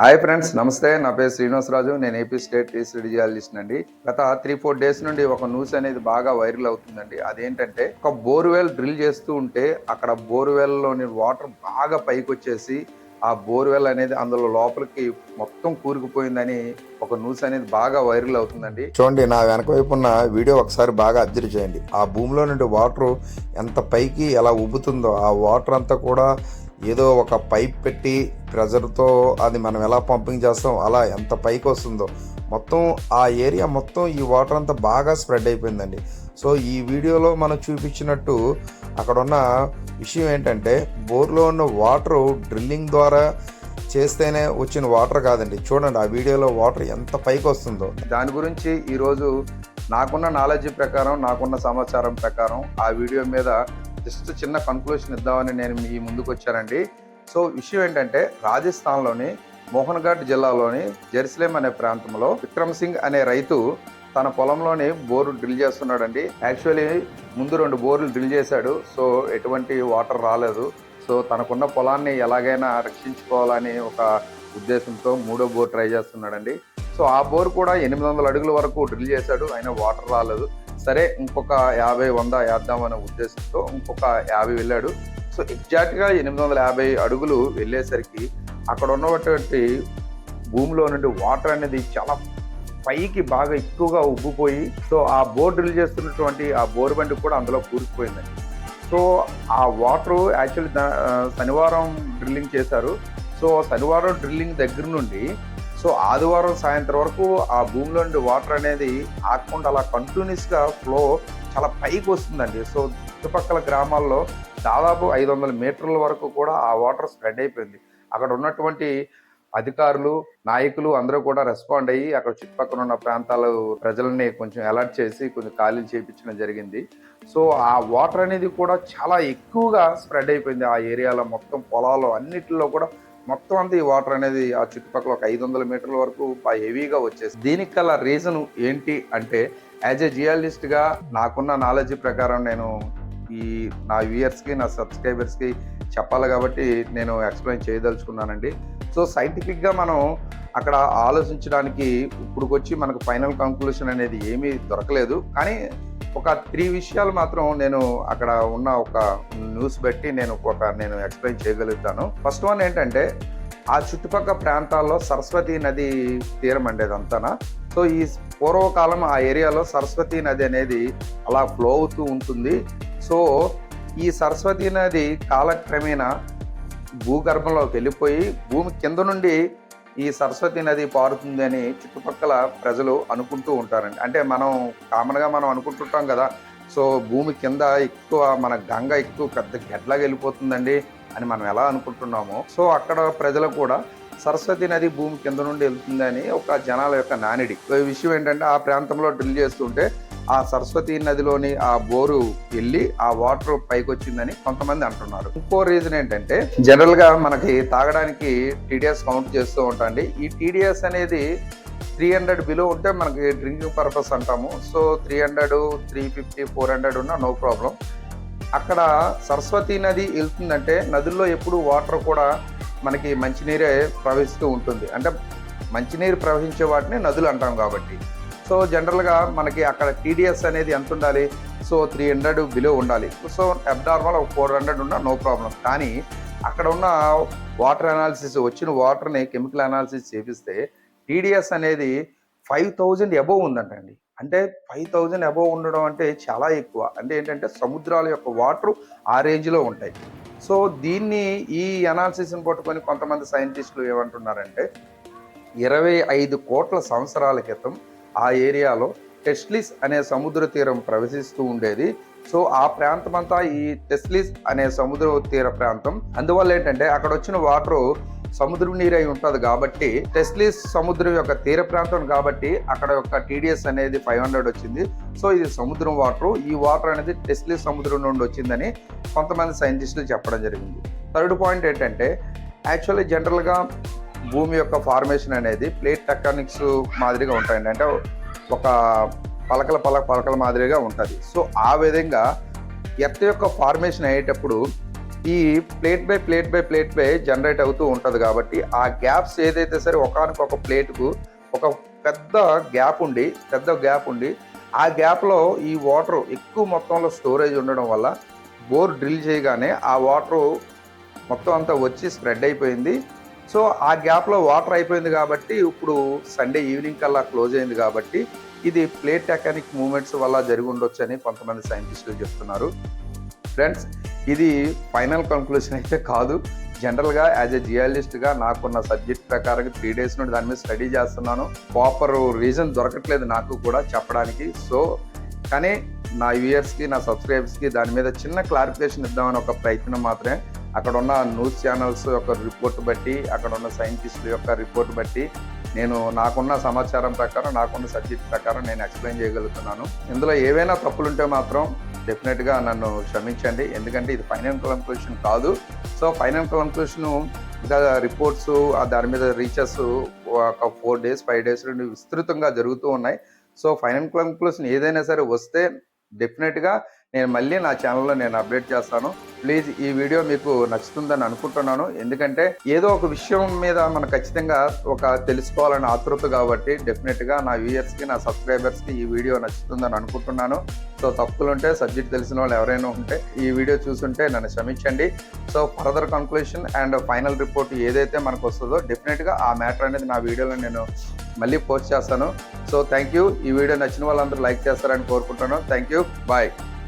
Hi friends నమస్తే. నా పేరు శ్రీనివాసరాజు. నేను ఏపీ స్టేట్ రీసెర్చ్ అండి. గత త్రీ ఫోర్ డేస్ నుండి ఒక న్యూస్ అనేది బాగా వైరల్ అవుతుందండి. అదేంటంటే ఒక బోర్వెల్ డ్రిల్ చేస్తూ ఉంటే అక్కడ బోర్వెల్లోని వాటర్ బాగా పైకి వచ్చేసి ఆ బోర్వెల్ అనేది అందులో లోపలికి మొత్తం కూరుకుపోయిందని ఒక న్యూస్ అనేది బాగా వైరల్ అవుతుందండి. చూడండి నా వెనక వైపు ఉన్న వీడియో ఒకసారి బాగా అబ్జర్వ్ చేయండి. ఆ భూమిలో నుండి వాటర్ ఎంత పైకి ఎలా ఉబ్బుతుందో ఆ వాటర్ అంతా కూడా ఏదో ఒక పైప్ పెట్టి ప్రెజర్తో అది మనం ఎలా పంపింగ్ చేస్తాం అలా ఎంత పైకి వస్తుందో. మొత్తం ఆ ఏరియా మొత్తం ఈ వాటర్ అంతా బాగా స్ప్రెడ్ అయిపోయిందండి. సో ఈ వీడియోలో మనం చూపించినట్టు అక్కడ ఉన్న విషయం ఏంటంటే బోర్లో ఉన్న వాటర్ డ్రిల్లింగ్ ద్వారా చేస్తేనే వచ్చిన వాటర్ కాదండి. చూడండి ఆ వీడియోలో వాటర్ ఎంత పైకి వస్తుందో. దాని గురించి ఈరోజు నాకున్న నాలెడ్జ్ ప్రకారం నాకున్న సమాచారం ప్రకారం ఆ వీడియో మీద జస్ట్ చిన్న కన్క్లూషన్ ఇద్దామని నేను మీ ముందుకు వచ్చానండి. సో విషయం ఏంటంటే రాజస్థాన్లోని మోహన్ఘాట్ జిల్లాలోని జెరూసలేం అనే ప్రాంతంలో విక్రమ్ సింగ్ అనే రైతు తన పొలంలోని బోరు డ్రిల్ చేస్తున్నాడండి. యాక్చువల్లీ ముందు రెండు బోర్లు డ్రిల్ చేశాడు. సో ఎటువంటి వాటర్ రాలేదు. సో తనకున్న పొలాన్ని ఎలాగైనా రక్షించుకోవాలని ఒక ఉద్దేశంతో మూడో బోర్ ట్రై చేస్తున్నాడండి. సో ఆ బోర్ కూడా ఎనిమిది వందల అడుగుల వరకు డ్రిల్ చేశాడు. అయినా వాటర్ రాలేదు. సరే ఇంకొక యాభై వంద వేద్దామనే ఉద్దేశంతో ఇంకొక యాభై వెళ్ళాడు. సో ఎగ్జాక్ట్గా ఎనిమిది వందల యాభై అడుగులు వెళ్ళేసరికి అక్కడ ఉన్నటువంటి భూమిలో నుండి వాటర్ అనేది చాలా పైకి బాగా ఎక్కువగా ఉబ్బిపోయి సో ఆ బోర్ డ్రిల్ చేస్తున్నటువంటి ఆ బోర్ బండి కూడా అందులో కూరుకుపోయిందండి. సో ఆ వాటర్ యాక్చువల్లీ శనివారం డ్రిల్లింగ్ చేశారు. సో శనివారం డ్రిల్లింగ్ దగ్గర నుండి సో ఆదివారం సాయంత్రం వరకు ఆ భూమిలో నుండి వాటర్ అనేది ఆకుండా అలా కంటిన్యూస్గా ఫ్లో చాలా పైకి వస్తుందండి. సో చుట్టుపక్కల గ్రామాల్లో దాదాపు ఐదు వందల మీటర్ల వరకు కూడా ఆ వాటర్ స్ప్రెడ్ అయిపోయింది. అక్కడ ఉన్నటువంటి అధికారులు నాయకులు అందరూ కూడా రెస్పాండ్ అయ్యి అక్కడ చుట్టుపక్కల ఉన్న ప్రాంతాల ప్రజలని కొంచెం అలర్ట్ చేసి కొంచెం ఖాళీలు చేయించడం జరిగింది. సో ఆ వాటర్ అనేది కూడా చాలా ఎక్కువగా స్ప్రెడ్ అయిపోయింది ఆ ఏరియాలో మొత్తం పొలాలు అన్నిటిలో కూడా మొత్తం అంతా ఈ వాటర్ అనేది ఆ చుట్టుపక్కల ఒక ఐదు వందల మీటర్ల వరకు హెవీగా వచ్చేసి దీనికి గల రీజన్ ఏంటి అంటే యాజ్ ఏ జియాలజిస్ట్గా నాకున్న నాలెడ్జ్ ప్రకారం నేను ఈ నా వ్యూయర్స్కి నా సబ్స్క్రైబర్స్కి చెప్పాలి కాబట్టి నేను ఎక్స్ప్లెయిన్ చేయదలుచుకున్నానండి. సో సైంటిఫిక్గా మనం అక్కడ ఆలోచించడానికి ఇప్పుడుకొచ్చి మనకు ఫైనల్ కంక్లూషన్ అనేది ఏమీ దొరకలేదు. కానీ ఒక త్రీ విషయాలు మాత్రం నేను అక్కడ ఉన్న ఒక న్యూస్ బట్టి నేను ఒక నేను ఎక్స్ప్లెయిన్ చేయగలుగుతాను. ఫస్ట్ వన్ ఏంటంటే ఆ చుట్టుపక్కల ప్రాంతాల్లో సరస్వతి నది తీరం అండి అదంతానా. సో ఈ పూర్వకాలం ఆ ఏరియాలో సరస్వతి నది అనేది అలా ఫ్లో అవుతూ ఉంటుంది. సో ఈ సరస్వతి నది కాలక్రమేణా భూగర్భంలోకి వెళ్ళిపోయి భూమి కింద నుండి ఈ సరస్వతి నది పారుతుంది అని చుట్టుపక్కల ప్రజలు అనుకుంటూ ఉంటారండి. అంటే మనం కామన్గా మనం అనుకుంటుంటాం కదా సో భూమి కింద ఎక్కువ మన గంగ ఎక్కువ పెద్ద గెడ్లాగా వెళ్ళిపోతుందండి అని మనం ఎలా అనుకుంటున్నామో. సో అక్కడ ప్రజలు కూడా సరస్వతి నది భూమి కింద నుండి వెళ్తుందని ఒక జనాల యొక్క నానిడి. విషయం ఏంటంటే ఆ ప్రాంతంలో డ్రిల్ చేస్తుంటే ఆ సరస్వతి నదిలోని ఆ బోరు వెళ్ళి ఆ వాటర్ పైకి వచ్చిందని కొంతమంది అంటున్నారు. ఇంకో రీజన్ ఏంటంటే జనరల్గా మనకి తాగడానికి టీడీఎస్ కౌంట్ చేస్తూ ఉంటాండి. ఈ టీడీఎస్ అనేది త్రీ హండ్రెడ్ బిలో ఉంటే మనకి డ్రింకింగ్ పర్పస్ అంటాము. So three hundred three fifty four hundred ఉన్నా నో ప్రాబ్లం అక్కడ సరస్వతి నది వెళ్తుందంటే నదుల్లో ఎప్పుడు వాటర్ కూడా మనకి మంచినీరే ప్రవహిస్తూ ఉంటుంది. అంటే మంచినీరు ప్రవహించే వాటిని నదులు అంటాం కాబట్టి. సో జనరల్గా మనకి అక్కడ టీడీఎస్ అనేది ఎంత ఉండాలి? సో త్రీ హండ్రెడ్ బిలో ఉండాలి. సో అబ్నార్మల్ ఒక ఫోర్ హండ్రెడ్ ఉన్నా నో ప్రాబ్లం కానీ అక్కడ ఉన్న వాటర్ అనాలిసిస్ వచ్చిన వాటర్ని కెమికల్ అనాలిసిస్ చేపిస్తే టీడీఎస్ అనేది ఫైవ్ థౌజండ్ అబోవ్ ఉందంటండి. అంటే ఫైవ్ థౌజండ్ అబోవ్ ఉండడం అంటే చాలా ఎక్కువ. అంటే ఏంటంటే సముద్రాల యొక్క వాటర్ ఆ రేంజ్లో ఉంటాయి. సో దీన్ని ఈ అనాలిసిస్ని పట్టుకొని కొంతమంది సైంటిస్టులు ఏమంటున్నారంటే ఇరవై ఐదు కోట్ల సంవత్సరాల క్రితం ఆ ఏరియాలో టెస్లిస్ అనే సముద్ర తీరం ప్రవేశిస్తూ ఉండేది. సో ఆ ప్రాంతం అంతా ఈ టెస్లిస్ అనే సముద్ర తీర ప్రాంతం. అందువల్ల ఏంటంటే అక్కడ వచ్చిన వాటర్ సముద్రం నీరు అయి ఉంటుంది కాబట్టి టెస్లిస్ సముద్రం యొక్క తీర ప్రాంతం కాబట్టి అక్కడ యొక్క టీడీఎస్ అనేది ఫైవ్ హండ్రెడ్ వచ్చింది. సో ఇది సముద్రం వాటర్. ఈ వాటర్ అనేది టెస్లిస్ సముద్రం నుండి వచ్చిందని కొంతమంది సైంటిస్టులు చెప్పడం జరిగింది. థర్డ్ పాయింట్ ఏంటంటే యాక్చువల్లీ జనరల్గా భూమి యొక్క ఫార్మేషన్ అనేది ప్లేట్ టెక్టానిక్స్ మాదిరిగా ఉంటాయండి. అంటే ఒక పలకల పలక పలకల మాదిరిగా ఉంటుంది. సో ఆ విధంగా ఎర్త్ యొక్క ఫార్మేషన్ అయ్యేటప్పుడు ఈ plate by plate by plate by generate అవుతూ ఉంటుంది కాబట్టి ఆ గ్యాప్స్ ఏదైతే సరే ఒకనకొక ప్లేట్కు ఒక పెద్ద గ్యాప్ ఉండి పెద్ద గ్యాప్ ఉండి ఆ గ్యాప్లో ఈ వాటర్ ఎక్కువ మొత్తంలో స్టోరేజ్ ఉండడం వల్ల బోర్ డ్రిల్ చేయగానే ఆ వాటర్ మొత్తం అంతా వచ్చి స్ప్రెడ్ అయిపోయింది. సో ఆ గ్యాప్లో వాటర్ అయిపోయింది కాబట్టి ఇప్పుడు సండే ఈవినింగ్ కల్లా క్లోజ్ అయింది కాబట్టి ఇది ప్లేట్ టెకానిక్ మూమెంట్స్ వల్ల జరిగి ఉండొచ్చు అని కొంతమంది సైంటిస్టులు చెప్తున్నారు. ఫ్రెండ్స్ ఇది ఫైనల్ కంక్లూషన్ అయితే కాదు. జనరల్గా యాజ్ ఎ జియాలజిస్ట్గా నాకున్న సబ్జెక్ట్ ప్రకారం త్రీ డేస్ నుండి దాని మీద స్టడీ చేస్తున్నాను. ప్రాపర్ రీజన్ దొరకట్లేదు నాకు కూడా చెప్పడానికి. సో కానీ నా వ్యూయర్స్కి నా సబ్స్క్రైబర్స్కి దాని మీద చిన్న క్లారిఫికేషన్ ఇద్దామని ఒక ప్రయత్నం మాత్రమే. అక్కడ ఉన్న న్యూస్ ఛానల్స్ యొక్క రిపోర్ట్ బట్టి అక్కడ ఉన్న సైంటిస్టుల యొక్క రిపోర్ట్ బట్టి నేను నాకున్న సమాచారం ప్రకారం నాకున్న సబ్జెక్ట్ ప్రకారం నేను ఎక్స్ప్లెయిన్ చేయగలుగుతున్నాను. ఇందులో ఏవైనా తప్పులుంటే మాత్రం డెఫినెట్గా నన్ను క్షమించండి. ఎందుకంటే ఇది ఫైనల్ కంక్లూషన్ కాదు. సో ఫైనల్ కంక్లూషన్ ఇంకా రిపోర్ట్స్ దాని మీద రీచెస్ ఒక ఫోర్ డేస్ ఫైవ్ డేస్ నుండి విస్తృతంగా జరుగుతూ ఉన్నాయి. సో ఫైనల్ కంక్లూషన్ ఏదైనా సరే వస్తే డెఫినెట్గా నేను మళ్ళీ నా ఛానల్లో నేను అప్డేట్ చేస్తాను. ప్లీజ్ ఈ వీడియో మీకు నచ్చుతుందని అనుకుంటున్నాను. ఎందుకంటే ఏదో ఒక విషయం మీద మనం ఖచ్చితంగా ఒక తెలుసుకోవాలని ఆతృత కాబట్టి డెఫినెట్గా నా వ్యూయర్స్కి నా సబ్స్క్రైబర్స్కి ఈ వీడియో నచ్చుతుందని అనుకుంటున్నాను. సో తప్పులు ఉంటే సబ్జెక్ట్ తెలిసిన వాళ్ళు ఎవరైనా ఉంటే ఈ వీడియో చూసుంటే నన్ను క్షమించండి. So further conclusion and final report ఏదైతే మనకు వస్తుందో డెఫినెట్గా ఆ మ్యాటర్ అనేది నా వీడియోలో నేను మళ్ళీ పోస్ట్ చేస్తాను. సో థ్యాంక్ యూ ఈ వీడియో నచ్చిన వాళ్ళందరూ లైక్ చేస్తారని కోరుకుంటున్నాను. Thank you bye